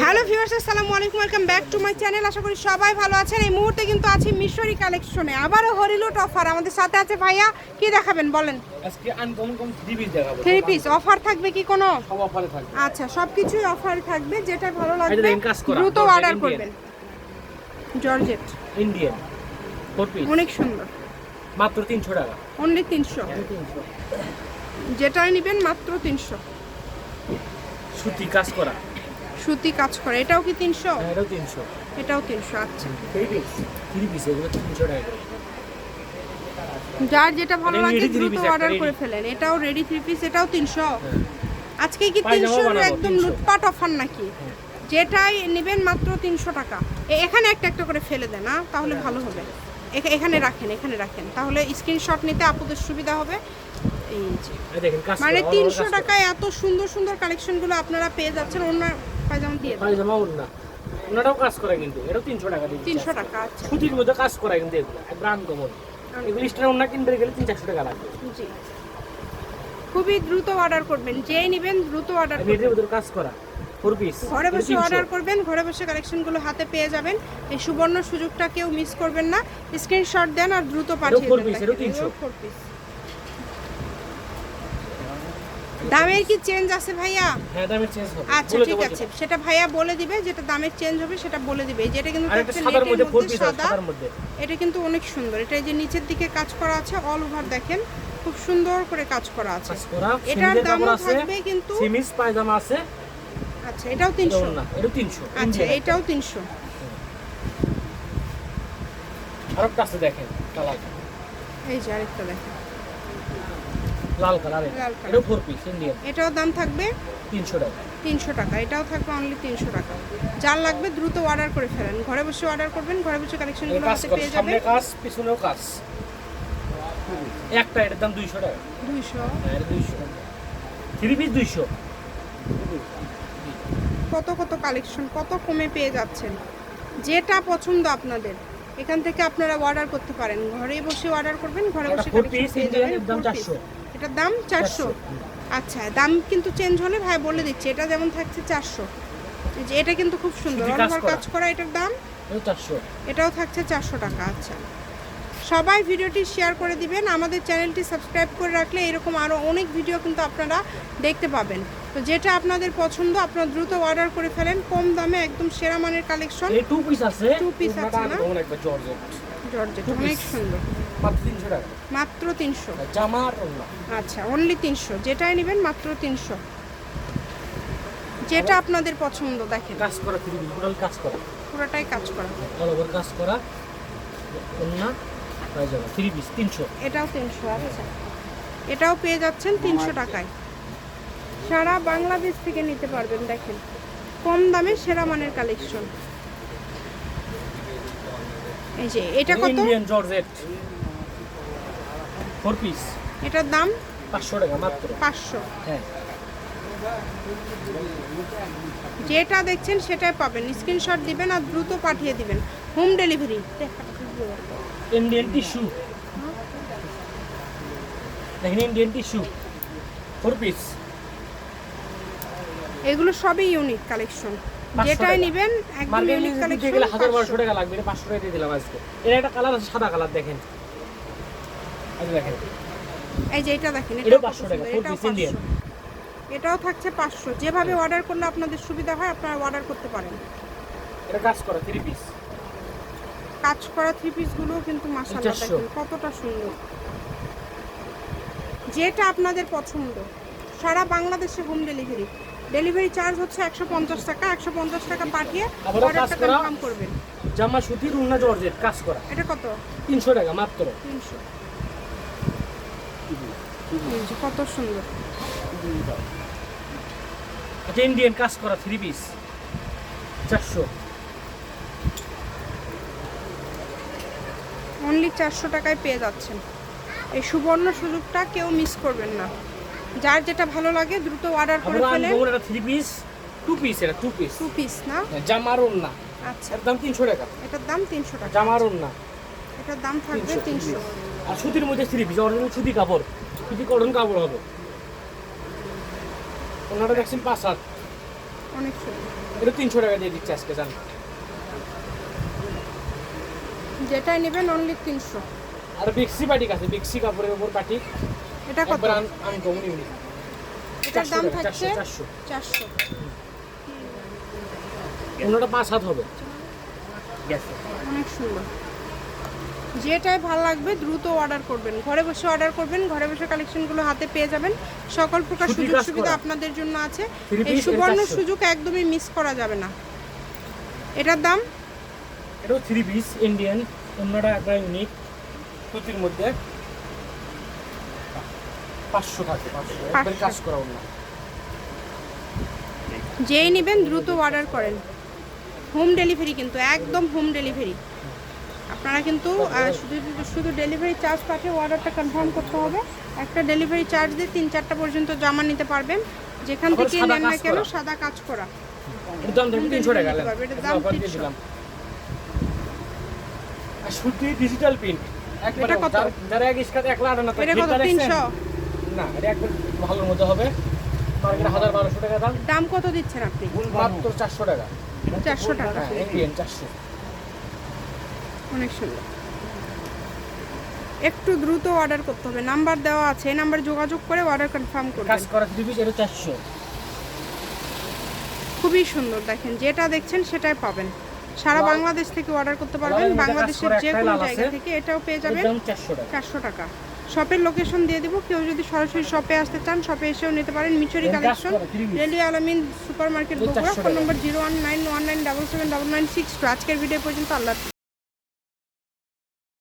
Hello viewers আসসালামু আলাইকুম welcome back to my channel. আশা করি সবাই ভালো আছেন। এই মুহূর্তে কিন্তু আছি মিশরি কালেকশনে। আবারও হরিলুট অফার। আমাদের সাথে আছে ভাইয়া কি দেখাবেন বলেন? আজকে আনকমন কম থ্রি পিস দেখাবো। থ্রি পিস অফার থাকবে কি কোনো? সব অফারে থাকবে। আচ্ছা সব কিছুই অফার থাকবে যেটা ভালো লাগবে দ্রুত অর্ডার করবেন। জর্জেট ইন্ডিয়ান ফোর পিস অনেক সুন্দর। মাত্র তিনশো টাকা। অনলি তিনশো। তিনশো। যেটাই নেবেন মাত্র তিনশো। সুতি কাজ করা। সুতি কাজ করে। এটাও কি তিনশো? হ্যাঁ এটাও তিনশো। এটাও তিনশো আচ্ছা। থ্রি পিস থ্রি পিস এগুলো তিনশো টাকা যার যেটা ভালো লাগে দ্রুত অর্ডার করে ফেলেন। এটাও রেডি থ্রি পিস এটাও তিনশো। হ্যাঁ। আজকে কি পায়জামাও তিনশোর বানাবো, একদম লুটপাট অফার নাকি? যেটাই নেবেন মাত্র তিনশো টাকা। এ- এখানে একটা একটা করে ফেলে দেন না তাহলে ভালো হবে। এখা- এখানে রাখেন এখানে রাখেন। তাহলে স্ক্রিনশট নিতে আপুদের সুবিধা হবে। এই যে। মানে তিনশো টাকায় এত সুন্দর সুন্দর কালেকশনগুলো আপনারা পেয়ে যাচ্ছেন। অন্য পায়জামা দিয়ে পায়জামা ওর ওনারাও কাজ করে কিন্তু এটাও তিনশো টাকা দিচ্ছে তিনশো টাকা আচ্ছা। সুতির মধ্যে কাজ করা কিন্তু এগুলো একবার আনকমন এগুলো স্টার ওনা কিনতে গেলে তিন চারশো টাকা লাগবে। জি। খুবই দ্রুত অর্ডার করবেন যেই নেবেন দ্রুত অর্ডার করবেন। কাজ করা ঘরে বসে অর্ডার করবেন ঘরে বসে কালেকশনগুলো হাতে পেয়ে যাবেন। এই সুবর্ণ সুযোগটা কেউ মিস করবেন না। স্ক্রিনশট দেন আর দ্রুত পাঠিয়ে দেন piece, দেখেন, এটাও 300 এগুলো four piece। দামের কি চেঞ্জ আছে ভাইয়া? হ্যাঁ দামের চেঞ্জ হবে। আচ্ছা ঠিক আছে। সেটা ভাইয়া বলে দিবে যেটা দামের চেঞ্জ হবে সেটা বলে দিবে। যেটা কিন্তু সাদার মধ্যে সাদা। এটা কিন্তু অনেক সুন্দর। এটা এই যে নিচের দিকে কাজ করা আছে অল ওভার দেখেন খুব সুন্দর করে কাজ করা আছে। এটার আছে থাকবে কিন্তু সিমিজ পায়জামা আছে। আচ্ছা এটাও তিনশো। এটাও না এটা তিনশো আচ্ছা এটাও তিনশো। আর একটা আছে দেখেন কালার। এই যে আরেকটা দেখেন। লাল ফোর পিস ইন্ডিয়ান এটাও দাম থাকবে? তিনশো টাকা। তিনশো টাকা। এটাও থাকবে অনলি তিনশো টাকা। যার লাগবে দ্রুত অর্ডার করে ফেলেন। ঘরে বসে অর্ডার করবেন ঘরে বসে কালেকশনগুলো হাতে পেয়ে সামনে যাবেন। কাজ পিছনেও কাজ। একটা এটার দাম দুইশো টাকা। দুইশো। হ্যাঁ দুইশো থ্রি পিস দুইশো। কত কত কালেকশন কত কমে পেয়ে যাচ্ছেন। যেটা পছন্দ আপনাদের এখান থেকে আপনারা অর্ডার করতে পারেন। ঘরে বসে অর্ডার করবেন ঘরে বসে piece পেয়ে যাবেন, এর দাম four piece। 400 এটার দাম চারশো? আচ্ছা দাম কিন্তু চেঞ্জ হলে ভাই বলে দিচ্ছি এটা যেমন থাকছে চারশো। যে এটা কিন্তু খুব সুন্দর অল কাজ করা। এটার দাম? চারশো। এটাও থাকছে চারশো টাকা আচ্ছা। সবাই ভিডিওটি শেয়ার করে দিবেন আমাদের চ্যানেলটি সাবস্ক্রাইব করে রাখলে এরকম আরও অনেক ভিডিও কিন্তু আপনারা দেখতে পাবেন। তো যেটা আপনাদের পছন্দ আপনারা দ্রুত অর্ডার করে ফেলেন কম দামে একদম সেরা মানের কালেকশন টু পিস আছে। Two piece আছে না? জর্জেট। জর্জেট অনেক সুন্দর। মাত্র তিনশো আচ্ছা অনলি তিনশো। যেটাই নেবেন মাত্র তিনশো। যেটা আপনাদের পছন্দ দেখেন। কাজ করা পিস কাজ করা। পুরোটাই কাজ করা। অল ওভার কাজ করা ওড়না পায়জামা থ্রি পিস তিনশো। এটাও তিনশো আচ্ছা। এটাও পেয়ে যাচ্ছেন তিনশো টাকায়। সারা বাংলাদেশ থেকে নিতে পারবেন দেখেন। কম দামে সেরা মানের কালেকশন এই যে এটা কত? ইন্ডিয়ান জর্জেট ফোর পিস এটার দাম? পাঁচশো টাকা মাত্র। পাঁচশো। হ্যাঁ। যেটা দেখছেন সেটাই পাবেন। স্ক্রিনশট দিবেন আর দ্রুত পাঠিয়ে দিবেন। হোম ডেলিভারি ইন্ডিয়ান টিস্যু দেখেন ইন্ডিয়ান টিস্যু ফোর পিস এগুলো সবই ইউনিক কালেকশন যেটাই। নেবেন একদম ইউনিক কালেকশন গেলে হাজার বারোশো টাকা লাগবে এটা পাঁচশো টাকা দিয়ে দিলাম আজকে। এর একটা কালার আছে সাদা কালার দেখেন। এই যে এটা দেখেন এটাও 500 টাকা। 500 থাকছে পাঁচশো। যেভাবে অর্ডার করলে আপনাদের সুবিধা হয় আপনারা অর্ডার করতে পারেন। এটা কাজ করা থ্রি পিস কাজ করা থ্রি পিসগুলো কিন্তু মাসাল্লাহ দেখেন কতটা সুন্দর। যেটা আপনাদের পছন্দ। সারা বাংলাদেশে হোম ডেলিভারি ডেলিভারি চার্জ হচ্ছে একশো পঞ্চাশ টাকা একশো পঞ্চাশ টাকা পাঠিয়ে অর্ডারটা কনফার্ম করবেন। জামা সুতির উন্না জর্জেট কাজ করা। এটা কত? তিনশো টাকা মাত্র। তিনশো। কত সুন্দর। এটা ইন্ডিয়ান কাজ করা থ্রি পিস চারশো। অনলি চারশো টাকায় পেয়ে যাচ্ছেন। এই সুবর্ণ সুযোগটা কেউ মিস করবেন না। যার যেটা ভালো লাগে দ্রুত অর্ডার করে ফেলেন এটা থ্রি পিস টু পিস এটা টু পিস টু পিস না? জামার উন্না আচ্ছা। এর দাম তিনশো টাকা। এটার দাম তিনশো টাকা। জামার উন্না এটার দাম থাকবে 300 তিনশো। আর সুতির মধ্যে থ্রি পিস অরিজিনাল সুতি কাপড়। সুতি কটন কাপড় হবে। ওনারা দেখছেন পাঁচ হাত অনেক এটা তিনশো টাকা দিয়ে দিচ্ছি আজকে জান যেটাই নেবেন অনলি তিনশো। আর বিক্সি বাটিক আছে বিক্সি কাপড়ের উপর বাটিক এটা কত? Uncommon unique. এটার দাম থাকছে চারশো চারশো। চারশো। অন্যটা পাঁচ হাত হবে। অনেক সুন্দর। যেটাই ভালো লাগবে দ্রুত অর্ডার করবেন। ঘরে বসে অর্ডার করবেন ঘরে বসে কালেকশনগুলো হাতে পেয়ে যাবেন। সকল প্রকার সুযোগ সুবিধা আপনাদের জন্য আছে। এই সুবর্ণ সুযোগ একদমই মিস করা যাবে না। এটার দাম? এটাও থ্রি পিস ইন্ডিয়ান অন্যটা একবার ইউনিক সুতির মধ্যে। পাঁচশো থাকে পাঁচশো। কাজ করা অন্য। যেই নেবেন দ্রুত অর্ডার করেন। হোম ডেলিভারি কিন্তু একদম হোম ডেলিভারি আপনারা কিন্তু শুধু শুধু ডেলিভারি চার্জ পাঠিয়ে অর্ডারটা কনফার্ম করতে হবে। একটা ডেলিভারি চার্জ দিয়ে তিন চারটা পর্যন্ত জমা নিতে পারবেন। যেখান থেকে নেন না কেন সাদা কাজ করা। টাকা দাম অফার দিয়ে 300 দিলাম। আর সুতি ডিজিটাল প্রিন্ট এটা কত? যারা এক ইস্কাত এক লাখ আনা এটা কত? তিনশো। না এটা একবার ভালোর মধ্যে হবে। মার্কেটে হাজার বারোশো টাকা দাম। দাম কত দিচ্ছেন আপনি? মাত্র চারশো টাকা। চারশো টাকা। হ্যাঁ অনেক সুন্দর। একটু দ্রুত অর্ডার করতে হবে। নাম্বার দেওয়া আছে এই নাম্বার যোগাযোগ করে অর্ডার কনফার্ম করবেন। কাজ করা থ্রি পিস এটা চারশো। খুবই সুন্দর দেখেন যেটা দেখছেন সেটাই পাবেন। সারা বাংলাদেশ থেকে অর্ডার করতে পারবেন। বাংলাদেশের যে কোনো জায়গা থেকে এটাও পেয়ে যাবেন দাম চারশো টাকা। শপের লোকেশন দিয়ে দিব। কেউ যদি সরাসরি শপে আসতে চান শপে এসেও নিতে পারেন। মিচুরি collection. রেলিও Alamin super market Bogura phone number zero one nine one nine double seven double nine six আজকের ভিডিও পর্যন্ত আল্লাহ।